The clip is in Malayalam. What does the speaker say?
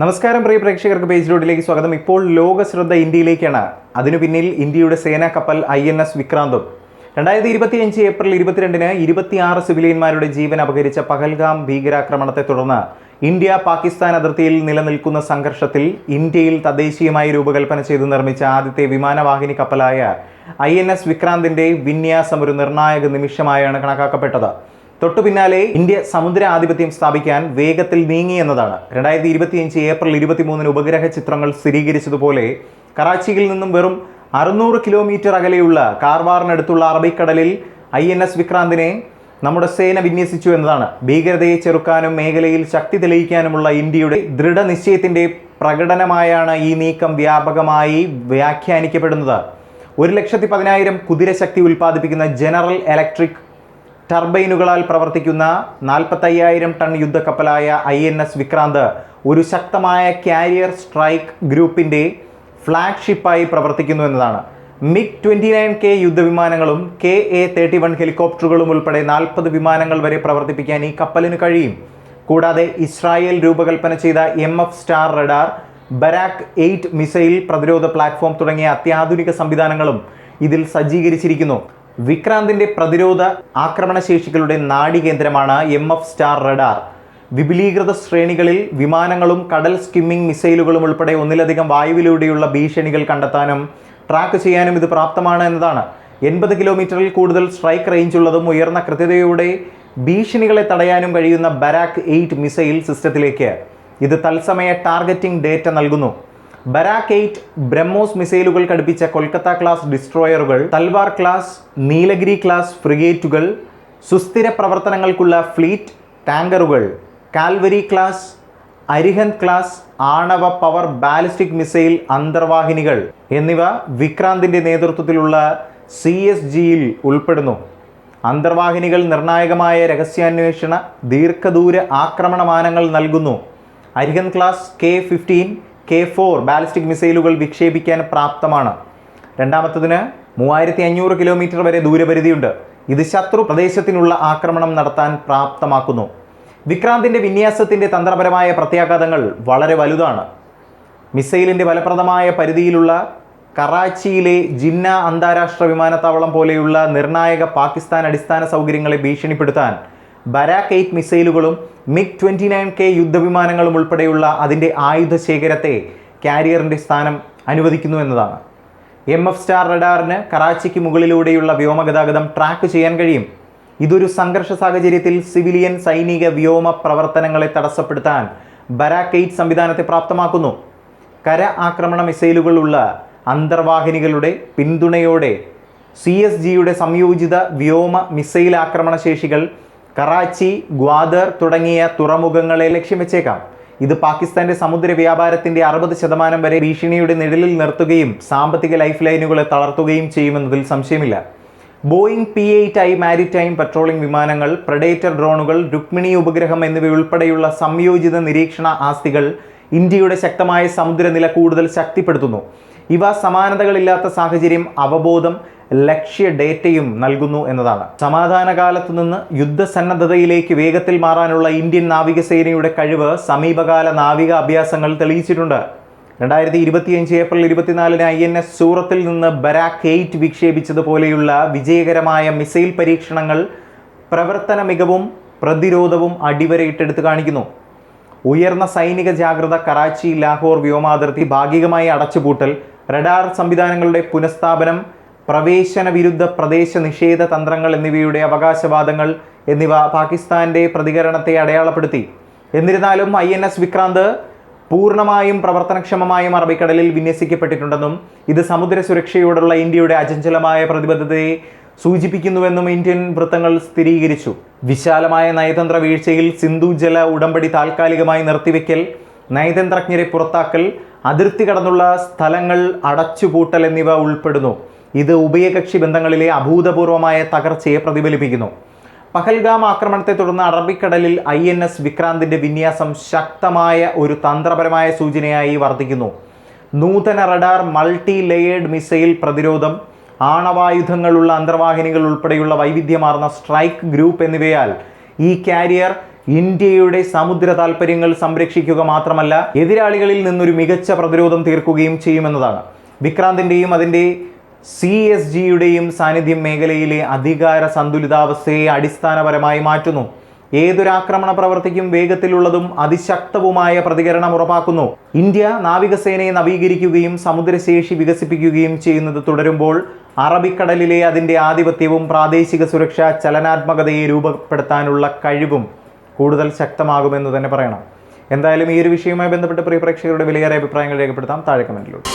നമസ്കാരം പ്രിയ പ്രേക്ഷകർക്ക് പേജ് റോഡിലേക്ക് സ്വാഗതം. ഇപ്പോൾ ലോക ശ്രദ്ധ ഇന്ത്യയിലേക്കാണ്. അതിനു പിന്നിൽ ഇന്ത്യയുടെ സേനാ കപ്പൽ ഐ എൻ എസ് വിക്രാന്തും. രണ്ടായിരത്തി ഇരുപത്തിയഞ്ച് ഏപ്രിൽ ഇരുപത്തിരണ്ടിന് ഇരുപത്തിയാറ് സിവിലിയന്മാരുടെ ജീവൻ അപഹരിച്ച പഹൽഗാം ഭീകരാക്രമണത്തെ തുടർന്ന് ഇന്ത്യ പാകിസ്ഥാൻ അതിർത്തിയിൽ നിലനിൽക്കുന്ന സംഘർഷത്തിൽ ഇന്ത്യയിൽ തദ്ദേശീയമായി രൂപകൽപ്പന ചെയ്ത് നിർമ്മിച്ച ആദ്യത്തെ വിമാനവാഹിനി കപ്പലായ ഐ എൻ എസ് വിക്രാന്തിന്റെ വിന്യാസം ഒരു നിർണായക നിമിഷമായാണ് കണക്കാക്കപ്പെട്ടത്. തൊട്ടു പിന്നാലെ ഇന്ത്യ സമുദ്ര ആധിപത്യം സ്ഥാപിക്കാൻ വേഗത്തിൽ നീങ്ങി എന്നതാണ്. രണ്ടായിരത്തി ഇരുപത്തിയഞ്ച് ഏപ്രിൽ ഇരുപത്തിമൂന്നിന് ഉപഗ്രഹ ചിത്രങ്ങൾ സ്ഥിരീകരിച്ചതുപോലെ കറാച്ചിയിൽ നിന്നും വെറും അറുന്നൂറ് കിലോമീറ്റർ അകലെയുള്ള കാർവാറിനടുത്തുള്ള അറബിക്കടലിൽ ഐ എൻ എസ് വിക്രാന്തിനെ നമ്മുടെ സേന വിന്യസിച്ചു എന്നതാണ്. ഭീകരതയെ ചെറുക്കാനും മേഖലയിൽ ശക്തി തെളിയിക്കാനുമുള്ള ഇന്ത്യയുടെ ദൃഢനിശ്ചയത്തിന്റെ പ്രകടനമായാണ് ഈ നീക്കം വ്യാപകമായി വ്യാഖ്യാനിക്കപ്പെടുന്നത്. ഒരു ലക്ഷത്തി പതിനായിരം കുതിരശക്തി ഉൽപ്പാദിപ്പിക്കുന്ന ജനറൽ ഇലക്ട്രിക് ടർബൈനുകളാൽ പ്രവർത്തിക്കുന്ന നാൽപ്പത്തയ്യായിരം ടൺ യുദ്ധക്കപ്പലായ ഐ എൻ എസ് വിക്രാന്ത് ഒരു ശക്തമായ കാരിയർ സ്ട്രൈക്ക് ഗ്രൂപ്പിന്റെ ഫ്ലാഗ്ഷിപ്പായി പ്രവർത്തിക്കുന്നു എന്നതാണ്. മിഗ് ട്വന്റി നയൻ കെ യുദ്ധവിമാനങ്ങളും കെ എ തേർട്ടി വൺ ഹെലികോപ്റ്ററുകളും ഉൾപ്പെടെ നാൽപ്പത് വിമാനങ്ങൾ വരെ പ്രവർത്തിപ്പിക്കാൻ ഈ കപ്പലിന് കഴിയും. കൂടാതെ ഇസ്രായേൽ രൂപകൽപ്പന ചെയ്ത M F STAR radar Barak eight missile പ്രതിരോധ പ്ലാറ്റ്ഫോം തുടങ്ങിയ അത്യാധുനിക സംവിധാനങ്ങളും ഇതിൽ സജ്ജീകരിച്ചിരിക്കുന്നു. വിക്രാന്തിന്റെ പ്രതിരോധ ആക്രമണശേഷികളുടെ നാഡികേന്ദ്രമാണ് എം എഫ് സ്റ്റാർ റഡാർ. വിപുലീകൃത ശ്രേണികളിൽ വിമാനങ്ങളും കടൽ സ്കിമ്മിംഗ് മിസൈലുകളും ഉൾപ്പെടെ ഒന്നിലധികം വായുവിലൂടെയുള്ള ഭീഷണികൾ കണ്ടെത്താനും ട്രാക്ക് ചെയ്യാനും ഇത് പ്രാപ്തമാണ് എന്നതാണ്. എൺപത് കിലോമീറ്ററിൽ കൂടുതൽ സ്ട്രൈക്ക് റേഞ്ച് ഉള്ളതും ഉയർന്ന കൃത്യതയോടെ ഭീഷണികളെ തടയാനും കഴിയുന്ന ബരാക്ക് എയ്റ്റ് മിസൈൽ സിസ്റ്റത്തിലേക്ക്. ഇത് തത്സമയ ടാർഗറ്റിംഗ് ഡേറ്റ നൽകുന്നു. ബരാക്ക് എയ്റ്റ് ബ്രഹ്മോസ് മിസൈലുകൾ ഘടിപ്പിച്ച കൊൽക്കത്ത ക്ലാസ് ഡിസ്ട്രോയറുകൾ തൽവാർ ക്ലാസ് നീലഗിരി ക്ലാസ് ഫ്രിഗേറ്റുകൾ സുസ്ഥിര പ്രവർത്തനങ്ങൾക്കുള്ള ഫ്ലീറ്റ് ടാങ്കറുകൾ കാൽവരി ക്ലാസ് അരിഹന്ത് ക്ലാസ് ആണവ പവർ ബാലിസ്റ്റിക് മിസൈൽ അന്തർവാഹിനികൾ എന്നിവ വിക്രാന്തിന്റെ നേതൃത്വത്തിലുള്ള സി എസ് ജിയിൽ ഉൾപ്പെടുന്നു. അന്തർവാഹിനികൾ നിർണായകമായ രഹസ്യാന്വേഷണ ദീർഘദൂര ആക്രമണമാനങ്ങൾ നൽകുന്നു. Arihant class K fifteen K four ballistic മിസൈലുകൾ വിക്ഷേപിക്കാൻ പ്രാപ്തമാണ്. രണ്ടാമത്തതിന് മൂവായിരത്തി അഞ്ഞൂറ് കിലോമീറ്റർ വരെ ദൂരപരിധിയുണ്ട്. ഇത് ശത്രു പ്രദേശത്തിനുള്ള ആക്രമണം നടത്താൻ പ്രാപ്തമാക്കുന്നു. വിക്രാന്തിന്റെ വിന്യാസത്തിന്റെ തന്ത്രപരമായ പ്രത്യാഘാതങ്ങൾ വളരെ വലുതാണ്. മിസൈലിന്റെ ഫലപ്രദമായ പരിധിയിലുള്ള കറാച്ചിയിലെ ജിന്ന അന്താരാഷ്ട്ര വിമാനത്താവളം പോലെയുള്ള നിർണായക പാകിസ്ഥാൻ അടിസ്ഥാന സൗകര്യങ്ങളെ ഭീഷണിപ്പെടുത്താൻ ബരാക്ക് എയ്റ്റ് മിസൈലുകളും മിഗ് ട്വന്റി നയൻ കെ യുദ്ധവിമാനങ്ങളും ഉൾപ്പെടെയുള്ള അതിന്റെ ആയുധ ശേഖരത്തെ കാരിയറിന്റെ സ്ഥാനം അനുവദിക്കുന്നു എന്നതാണ്. എം എഫ് സ്റ്റാർ റഡാറിന് കറാച്ചിക്ക് മുകളിലൂടെയുള്ള വ്യോമഗതാഗതം ട്രാക്ക് ചെയ്യാൻ കഴിയും. ഇതൊരു സംഘർഷ സാഹചര്യത്തിൽ സിവിലിയൻ സൈനിക വ്യോമ പ്രവർത്തനങ്ങളെ തടസ്സപ്പെടുത്താൻ ബരാക്ക് എയ്റ്റ് സംവിധാനത്തെ പ്രാപ്തമാക്കുന്നു. കര ആക്രമണ മിസൈലുകളുള്ള അന്തർവാഹിനികളുടെ പിന്തുണയോടെ സി എസ് ജിയുടെ സംയോജിത വ്യോമ മിസൈൽ ആക്രമണ ശേഷികൾ കറാച്ചി ഗ്വാദർ തുടങ്ങിയ തുറമുഖങ്ങളെ ലക്ഷ്യം വെച്ചേക്കാം. ഇത് പാകിസ്ഥാന്റെ സമുദ്ര വ്യാപാരത്തിന്റെ അറുപത് ശതമാനം വരെ ഭീഷണിയുടെ നിഴലിൽ നിർത്തുകയും സാമ്പത്തിക ലൈഫ് ലൈനുകളെ തളർത്തുകയും ചെയ്യുമെന്നതിൽ സംശയമില്ല. Boeing P eight I maritime patrolling വിമാനങ്ങൾ പ്രഡേറ്റർ ഡ്രോണുകൾ രുക്മിണി ഉപഗ്രഹം എന്നിവയുൾപ്പെടെയുള്ള സംയോജിത നിരീക്ഷണ ആസ്തികൾ ഇന്ത്യയുടെ ശക്തമായ സമുദ്രനില കൂടുതൽ ശക്തിപ്പെടുത്തുന്നു. ഇവ സമാനതകളില്ലാത്ത സാഹചര്യം അവബോധം ലക്ഷ്യ ഡേറ്റയും നൽകുന്നു എന്നതാണ്. സമാധാന കാലത്തു നിന്ന് യുദ്ധസന്നദ്ധതയിലേക്ക് വേഗത്തിൽ മാറാനുള്ള ഇന്ത്യൻ നാവികസേനയുടെ കഴിവ് സമീപകാല നാവിക അഭ്യാസങ്ങൾ തെളിയിച്ചിട്ടുണ്ട്. രണ്ടായിരത്തി ഇരുപത്തിയഞ്ച് ഏപ്രിൽ ഇരുപത്തിനാലിന് ഐ എൻ എസ് സൂറത്തിൽ നിന്ന് ബരാക്ക് എയ്റ്റ് വിക്ഷേപിച്ചതുപോലെയുള്ള വിജയകരമായ മിസൈൽ പരീക്ഷണങ്ങൾ പ്രവർത്തന മികവും പ്രതിരോധവും അടിവരയിട്ടെടുത്ത് കാണിക്കുന്നു. ഉയർന്ന സൈനിക ജാഗ്രത കറാച്ചി ലാഹോർ വ്യോമാതിർത്തി ഭാഗികമായി അടച്ചുപൂട്ടൽ റഡാർ സംവിധാനങ്ങളുടെ പുനഃസ്ഥാപനം പ്രവേശന വിരുദ്ധ പ്രദേശ നിഷേധ തന്ത്രങ്ങൾ എന്നിവയുടെ അവകാശവാദങ്ങൾ എന്നിവ പാകിസ്ഥാന്റെ പ്രതികരണത്തെ അടയാളപ്പെടുത്തി. എന്നിരുന്നാലും ഐ എൻ എസ് വിക്രാന്ത് പൂർണമായും പ്രവർത്തനക്ഷമമായും അറബിക്കടലിൽ വിന്യസിക്കപ്പെട്ടിട്ടുണ്ടെന്നും ഇത് സമുദ്ര സുരക്ഷയോടുള്ള ഇന്ത്യയുടെ അചഞ്ചലമായ പ്രതിബദ്ധതയെ സൂചിപ്പിക്കുന്നുവെന്നും ഇന്ത്യൻ വൃത്തങ്ങൾ സ്ഥിരീകരിച്ചു. വിശാലമായ നയതന്ത്ര വീഴ്ചയിൽ സിന്ധു ജല ഉടമ്പടി താൽക്കാലികമായി നിർത്തിവെക്കൽ നയതന്ത്രജ്ഞരെ പുറത്താക്കൽ അതിർത്തി കടന്നുള്ള സ്ഥലങ്ങൾ അടച്ചുപൂട്ടൽ എന്നിവ ഉൾപ്പെടുന്നു. ഇത് ഉഭയകക്ഷി ബന്ധങ്ങളിലെ അഭൂതപൂർവമായ തകർച്ചയെ പ്രതിഫലിപ്പിക്കുന്നു. പഹൽഗാം ആക്രമണത്തെ തുടർന്ന് അറബിക്കടലിൽ ഐ എൻ എസ് വിക്രാന്തിന്റെ വിന്യാസം ശക്തമായ ഒരു തന്ത്രപരമായ സൂചനയായി വർദ്ധിക്കുന്നു. നൂതന റഡാർ മൾട്ടി ലെയേർഡ് മിസൈൽ പ്രതിരോധം ആണവായുധങ്ങളുള്ള അന്തർവാഹിനികൾ ഉൾപ്പെടെയുള്ള വൈവിധ്യമാർന്ന സ്ട്രൈക്ക് ഗ്രൂപ്പ് എന്നിവയാൽ ഈ കാരിയർ ഇന്ത്യയുടെ സമുദ്ര താൽപ്പര്യങ്ങൾ സംരക്ഷിക്കുക മാത്രമല്ല എതിരാളികളിൽ നിന്നൊരു മികച്ച പ്രതിരോധം തീർക്കുകയും ചെയ്യുമെന്നതാണ്. വിക്രാന്തിന്റെയും അതിന്റെ സി എസ് ജിയുടെയും സാന്നിധ്യം മേഖലയിലെ അധികാര സന്തുലിതാവസ്ഥയെ അടിസ്ഥാനപരമായി മാറ്റുന്നു. ഏതൊരാക്രമണ പ്രവർത്തിക്കും വേഗത്തിലുള്ളതും അതിശക്തവുമായ പ്രതികരണം ഉറപ്പാക്കുന്നു. ഇന്ത്യ നാവികസേനയെ നവീകരിക്കുകയും സമുദ്രശേഷി വികസിപ്പിക്കുകയും ചെയ്യുന്നത് തുടരുമ്പോൾ അറബിക്കടലിലെ അതിന്റെ ആധിപത്യവും പ്രാദേശിക സുരക്ഷ ചലനാത്മകതയെ രൂപപ്പെടുത്താനുള്ള കഴിവും കൂടുതൽ ശക്തമാകുമെന്ന് തന്നെ പറയണം. എന്തായാലും ഈ ഒരു വിഷയവുമായി ബന്ധപ്പെട്ട് പ്രിയപ്രേക്ഷകരുടെ വിലയേറെ അഭിപ്രായങ്ങൾ രേഖപ്പെടുത്താം. താഴെ കമന്റിലൂടെ